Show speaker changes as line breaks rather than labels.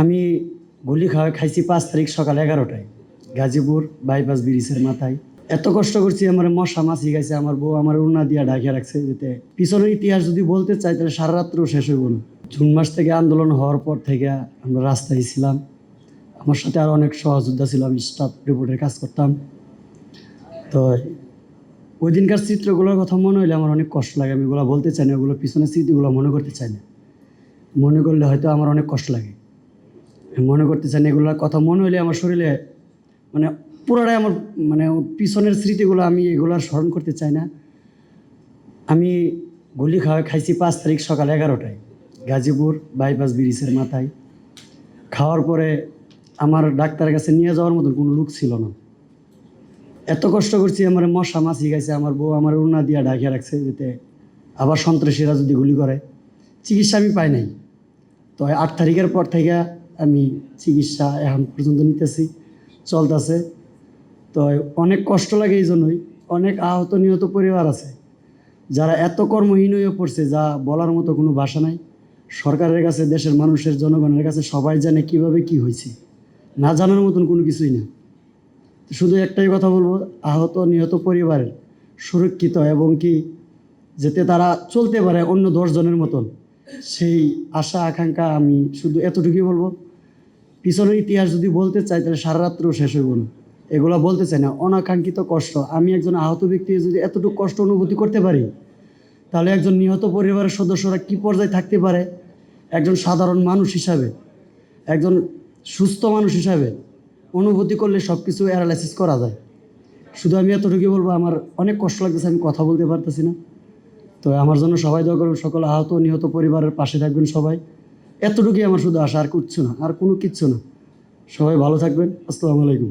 আমি গুলি খাওয়া খাইছি পাঁচ তারিখ সকাল এগারোটায়। গাজীপুর বাইপাস ব্রিজের মাথায়। এত কষ্ট করছি, আমার মশা মাছি গেছে, আমার বউ আমার উন্না দিয়া ঢাকিয়ে রাখছে যেতে পিছনের ইতিহাস যদি বলতে চাই, তাহলে সারা রাত্রেও শেষ হইব না। জুন মাস থেকে আন্দোলন হওয়ার পর থেকে আমরা রাস্তায় ছিলাম। আমার সাথে আরও অনেক সহযোদ্ধা ছিল, আমি স্টাফ রিপোর্টের কাজ করতাম। তো ওই দিনকার চিত্রগুলোর কথা মনে হইলে আমার অনেক কষ্ট লাগে। আমি এগুলো বলতে চাই না ওগুলো পিছনের স্মৃতিগুলো মনে করতে চাই না। মনে করলে হয়তো আমার অনেক কষ্ট লাগে। মনে করতে চাই না এগুলোর কথা, মনে হইলে আমার শরীরে মানে পুরোটাই আমার মানে পিছনের স্মৃতিগুলো আমি এগুলো স্মরণ করতে চাই না। আমি গুলি খাওয়া খাইছি পাঁচ তারিখ সকাল এগারোটায়, গাজীপুর বাইপাস ব্রিজের মাথায়। খাওয়ার পরে আমার ডাক্তারের কাছে নিয়ে যাওয়ার মতন কোনো লোক ছিল না। এত কষ্ট করছি, আমার মশা মাছি গেছে, আমার বউ আমার উন্না দিয়া ঢাকিয়ে রাখছে যেতে আবার সন্ত্রাসীরা যদি গুলি করে, চিকিৎসা আমি পাই নাই। তো আট তারিখের পর থেকে আমি চিকিৎসা এখন পর্যন্ত নিতেছি, চলতেছে। তো অনেক কষ্ট লাগে এই জন্যই, অনেক আহত নিহত পরিবার আছে, যারা এত কর্মহীন হয়ে পড়ছে যা বলার মতো কোনো ভাষা নাই। সরকারের কাছে, দেশের মানুষের, জনগণের কাছে সবাই জানে কীভাবে কি হয়েছে, না জানার মতন কোনো কিছুই না। শুধু একটাই কথা বলব, আহত, নিহত পরিবারের সুরক্ষিত এবং কি যাতে তারা চলতে পারে অন্য দশজনের মতন, সেই আশা, আকাঙ্ক্ষা আমি শুধু এতটুকুই বলব। পিছনের ইতিহাস যদি বলতে চাই, তাহলে সারা রাত্রেও শেষ হইব না। এগুলো বলতে চাই না। অনাকাঙ্ক্ষিত কষ্ট। আমি একজন আহত ব্যক্তি, যদি এতটুকু কষ্ট অনুভূতি করতে পারি, তাহলে একজন নিহত পরিবারের সদস্যরা কী পর্যায়ে থাকতে পারে? একজন সাধারণ মানুষ হিসাবে, একজন সুস্থ মানুষ হিসাবে অনুভূতি করলে সব কিছু অ্যানালাইসিস করা যায়। শুধু আমি এতটুকুই বলব, আমার অনেক কষ্ট লাগতেছে, আমি কথা বলতে পারতেছি না। তো আমার জন্য সবাই দোয়া করবেন, সকল আহত নিহত পরিবারের পাশে থাকবেন সবাই। এতটুকুই আমার শুধু আশা, আর কিচ্ছু না, আর কোনো কিচ্ছু না। সবাই ভালো থাকবেন। আসসালামু আলাইকুম।